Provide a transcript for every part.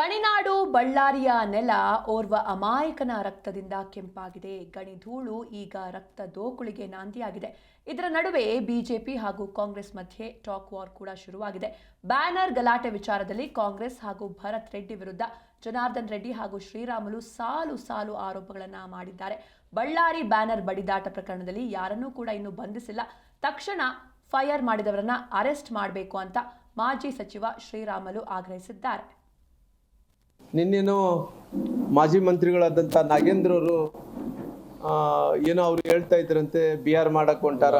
ಗಣಿನಾಡು ಬಳ್ಳಾರಿಯ ನೆಲ ಓರ್ವ ಅಮಾಯಕನ ರಕ್ತದಿಂದ ಕೆಂಪಾಗಿದೆ. ಗಣಿ ಧೂಳು ಈಗ ರಕ್ತ ದೋಕುಳಿಗೆ ನಾಂದಿಯಾಗಿದೆ. ಇದರ ನಡುವೆ ಬಿಜೆಪಿ ಹಾಗೂ ಕಾಂಗ್ರೆಸ್ ಮಧ್ಯೆ ಟಾಕ್ ವಾರ್ ಕೂಡ ಶುರುವಾಗಿದೆ. ಬ್ಯಾನರ್ ಗಲಾಟೆ ವಿಚಾರದಲ್ಲಿ ಕಾಂಗ್ರೆಸ್ ಹಾಗೂ ಭರತ್ ರೆಡ್ಡಿ ವಿರುದ್ಧ ಜನಾರ್ದನ್ ರೆಡ್ಡಿ ಹಾಗೂ ಶ್ರೀರಾಮುಲು ಸಾಲು ಸಾಲು ಆರೋಪಗಳನ್ನು ಮಾಡಿದ್ದಾರೆ. ಬಳ್ಳಾರಿ ಬ್ಯಾನರ್ ಬಡಿದಾಟ ಪ್ರಕರಣದಲ್ಲಿ ಯಾರನ್ನೂ ಕೂಡ ಇನ್ನೂ ಬಂಧಿಸಿಲ್ಲ. ತಕ್ಷಣ ಫೈರ್ ಮಾಡಿದವರನ್ನ ಅರೆಸ್ಟ್ ಮಾಡಬೇಕು ಅಂತ ಮಾಜಿ ಸಚಿವ ಶ್ರೀರಾಮಲು ಆಗ್ರಹಿಸಿದ್ದಾರೆ. ನಿನ್ನೇನು ಮಾಜಿ ಮಂತ್ರಿಗಳಾದಂಥ ನಾಗೇಂದ್ರ ಅವರು ಏನೋ ಅವ್ರು ಹೇಳ್ತಾ ಇದ್ರಂತೆ ಬಿ ಆರ್ ಮಾಡಕ್ಕೆ ಹೊಂಟಾರ.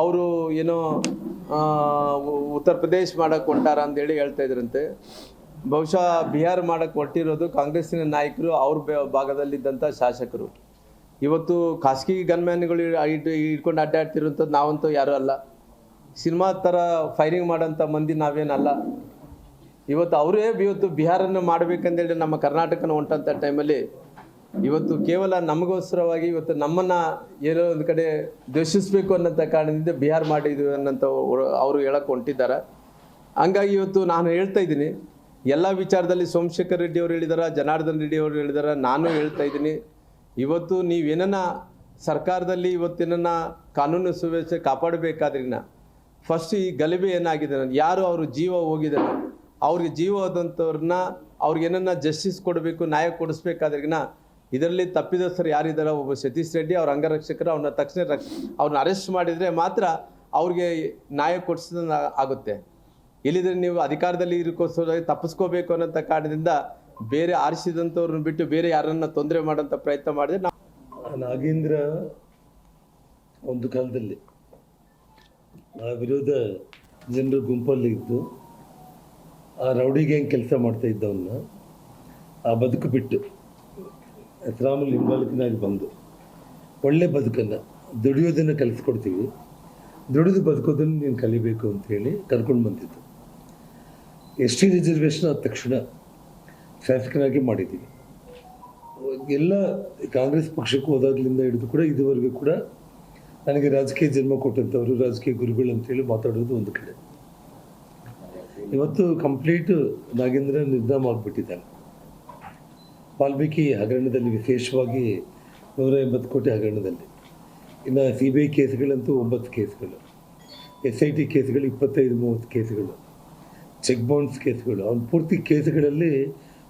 ಅವರು ಏನೋ ಉತ್ತರ ಪ್ರದೇಶ ಮಾಡಕ್ಕೆ ಹೊಂಟಾರ ಅಂತೇಳಿ ಹೇಳ್ತಾ ಇದ್ರಂತೆ. ಬಹುಶಃ ಆರ್ ಮಾಡಕ್ಕೆ ಹೊರಟಿರೋದು ಕಾಂಗ್ರೆಸ್ಸಿನ ನಾಯಕರು, ಅವ್ರ ಭಾಗದಲ್ಲಿದ್ದಂಥ ಶಾಸಕರು. ಇವತ್ತು ಖಾಸಗಿ ಗನ್ಮ್ಯಾನ್ಗಳು ಇಟ್ಟು ಇಟ್ಕೊಂಡು ಅಡ್ಡಾಡ್ತಿರೋಂಥದ್ದು ನಾವಂತೂ ಯಾರೂ ಅಲ್ಲ. ಸಿನಿಮಾ ಥರ ಫೈರಿಂಗ್ ಮಾಡೋಂಥ ಮಂದಿ ನಾವೇನಲ್ಲ. ಇವತ್ತು ಅವರೇ ಇವತ್ತು ಬಿಹಾರನ್ನು ಮಾಡಬೇಕಂದೇಳಿ ನಮ್ಮ ಕರ್ನಾಟಕನ ಹೊಂಟಂಥ ಟೈಮಲ್ಲಿ ಇವತ್ತು ಕೇವಲ ನಮಗೋಸ್ಕರವಾಗಿ ಇವತ್ತು ನಮ್ಮನ್ನು ಏನೋ ಒಂದು ಕಡೆ ದ್ವೇಷಿಸಬೇಕು ಅನ್ನೋಂಥ ಕಾರಣದಿಂದ ಬಿಹಾರ ಮಾಡಿದ್ವಿ ಅನ್ನೋಂಥ ಅವರು ಹೇಳಕ್ಕೆ ಹೊಂಟಿದ್ದಾರೆ ಹಂಗಾಗಿ ಇವತ್ತು ನಾನು ಹೇಳ್ತಾ ಇದ್ದೀನಿ. ಎಲ್ಲ ವಿಚಾರದಲ್ಲಿ ಸೋಮಶೇಖರ್ ರೆಡ್ಡಿ ಅವರು ಹೇಳಿದಾರ, ಜನಾರ್ದನ್ ರೆಡ್ಡಿ ಅವರು ಹೇಳಿದಾರ, ನಾನು ಹೇಳ್ತಾ ಇದ್ದೀನಿ. ಇವತ್ತು ನೀವೇನ ಸರ್ಕಾರದಲ್ಲಿ ಇವತ್ತಿನ ಕಾನೂನು ಸುವ್ಯವಸ್ಥೆ ಕಾಪಾಡಬೇಕಾದ್ರಿನ ಫಸ್ಟ್ ಈ ಗಲಭೆ ಏನಾಗಿದೆ, ಯಾರು ಅವರು ಜೀವ ಹೋಗಿದ್ದಾರೆ? ಅವ್ರಿಗೆ ಜೀವ ಅವ್ರಿಗೆ ಏನನ್ನ ಜಸ್ಟಿಸ್ ಕೊಡಬೇಕು, ನ್ಯಾಯ ಕೊಡಿಸ್ಬೇಕಾದ್ರಿಗಿನ ಇದರಲ್ಲಿ ತಪ್ಪಿದಸ್ಥರು ಯಾರಿದ್ದಾರೆ ಒಬ್ಬ ಸತೀಶ್ ರೆಡ್ಡಿ ಅವ್ರ ಅಂಗರಕ್ಷಕರು ಅವ್ರನ್ನ ತಕ್ಷಣ ರಕ್ಷ, ಅವ್ರನ್ನ ಅರೆಸ್ಟ್ ಮಾಡಿದರೆ ಮಾತ್ರ ಅವ್ರಿಗೆ ನ್ಯಾಯ ಕೊಡಿಸಿದ ಆಗುತ್ತೆ. ಇಲ್ಲಿದ್ರೆ ನೀವು ಅಧಿಕಾರದಲ್ಲಿ ಇರೋಕ್ಕೋಸ್ಕರ ತಪ್ಪಿಸ್ಕೋಬೇಕು ಅನ್ನೋಂಥ ಕಾರಣದಿಂದ ಬೇರೆ ಆರಿಸಿದಂಥವ್ರನ್ನ ಬಿಟ್ಟು ಬೇರೆ ಯಾರನ್ನ ತೊಂದರೆ ಮಾಡೋಂಥ ಪ್ರಯತ್ನ ಮಾಡಿದ್ರೆ ನಾವು ನಾಗೇಂದ್ರ, ಒಂದು ಕಾಲದಲ್ಲಿ ಆ ವಿರೋಧ ಜನರ ಗುಂಪಲ್ಲಿ ಇದ್ದು ಆ ರೌಡಿ ಗ್ಯಾಂಗ್ ಕೆಲಸ ಮಾಡ್ತಾ ಇದ್ದವನ್ನ ಆ ಬದುಕು ಬಿಟ್ಟು ಶ್ರಾಮಲ್ ಹಿಂಬಾಲಕನಾಗಿ ಬಂದು ಒಳ್ಳೆ ಬದುಕನ್ನು ದುಡಿಯೋದನ್ನು ಕಲಿಸ್ಕೊಡ್ತೀವಿ. ದುಡಿದು ಬದುಕೋದನ್ನು ನೀನು ಕಲಿಬೇಕು ಅಂತೇಳಿ ಕರ್ಕೊಂಡು ಬಂದಿದ್ದು. ಎಸ್ ಟಿ ರಿಸರ್ವೇಷನ್ ಆದ ತಕ್ಷಣ ಶಾಸಕನಾಗಿ ಮಾಡಿದ್ದೀವಿ ಎಲ್ಲ ಕಾಂಗ್ರೆಸ್ ಪಕ್ಷಕ್ಕೆ ಹೋದಾಗ್ಲಿಂದ ಹಿಡಿದು ಕೂಡ ಇದುವರೆಗೂ ಕೂಡ ನನಗೆ ರಾಜಕೀಯ ಜನ್ಮ ಕೊಟ್ಟಂಥವರು ರಾಜಕೀಯ ಗುರುಗಳು ಅಂತೇಳಿ ಮಾತಾಡೋದು ಒಂದು ಕಡೆ. ಇವತ್ತು ಕಂಪ್ಲೀಟ್ ನಾಗೇಂದ್ರ ನಿರ್ಧಾಮ ಆಗಿಬಿಟ್ಟಿದ್ದಾನೆ ವಾಲ್ಮೀಕಿ ಹಗರಣದಲ್ಲಿ ವಿಶೇಷವಾಗಿ ನೂರ ಎಂಬತ್ತು ಕೋಟಿ ಹಗರಣದಲ್ಲಿ. ಇನ್ನು ಸಿ ಬಿ ಐ ಕೇಸ್ಗಳಂತೂ ಒಂಬತ್ತು ಕೇಸ್ಗಳು. ಎಸ್ ಐ ಟಿ ಕೇಸ್ಗಳು ಇಪ್ಪತ್ತೈದು, ಮೂವತ್ತು ಕೇಸ್ಗಳು. ಚೆಕ್ ಬೌನ್ಸ್ ಕೇಸ್ಗಳು. ಅವನು ಪೂರ್ತಿ ಕೇಸ್ಗಳಲ್ಲಿ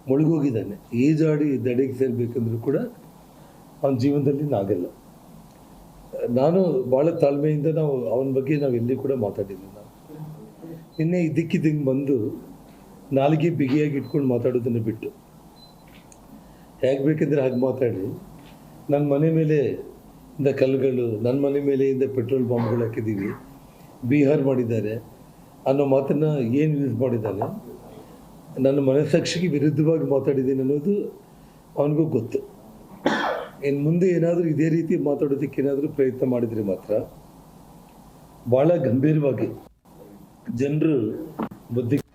ಮುಳುಗೋಗಿದ್ದಾನೆ. ಈಜಾಡಿ ದಡೆಗೆ ಸೇರಬೇಕಂದ್ರೂ ಕೂಡ ಅವನ ಜೀವನದಲ್ಲಿ ನಾಗಲ್ಲ. ನಾನು ಭಾಳ ತಾಳ್ಮೆಯಿಂದ ನಾವು ಅವನ ಬಗ್ಗೆ ನಾವು ಎಲ್ಲಿ ಕೂಡ ಮಾತಾಡಿಲ್ಲ. ನಾವು ನಿನ್ನೆ ಇದ್ದಕ್ಕಿದ್ದಂಗೆ ಬಂದು ನಾಲಿಗೆ ಬಿಗಿಯಾಗಿ ಇಟ್ಕೊಂಡು ಮಾತಾಡೋದನ್ನು ಬಿಟ್ಟು. ಹೇಗೆ ಬೇಕೆಂದರೆ ಹಾಗೆ ಮಾತಾಡಿ. ನನ್ನ ಮನೆ ಮೇಲೆ ಇಂದ ಕಲ್ಲುಗಳು ನನ್ನ ಮನೆ ಮೇಲೆ ಇಂದ ಪೆಟ್ರೋಲ್ ಬಾಂಬ್ಗಳು ಹಾಕಿದ್ದೀವಿ ಬಿಹಾರ್ ಮಾಡಿದ್ದಾರೆ. ಅನ್ನೋ ಮಾತನ್ನು ಏನು ಯೂಸ್ ಮಾಡಿದ್ದಾನೆ? ನನ್ನ ಮನಸ್ಸಾಕ್ಷಿಗೆ ವಿರುದ್ಧವಾಗಿ ಮಾತಾಡಿದ್ದೀನಿ ಅನ್ನೋದು ಅವನಿಗೂ ಗೊತ್ತು. ಇನ್ನು ಮುಂದೆ ಏನಾದರೂ ಇದೇ ರೀತಿ ಮಾತಾಡೋದಕ್ಕೆ ಏನಾದರೂ ಪ್ರಯತ್ನ ಮಾಡಿದರೆ ಮಾತ್ರ ಭಾಳ ಗಂಭೀರವಾಗಿ ಜನರು ಬುದ್ಧಿ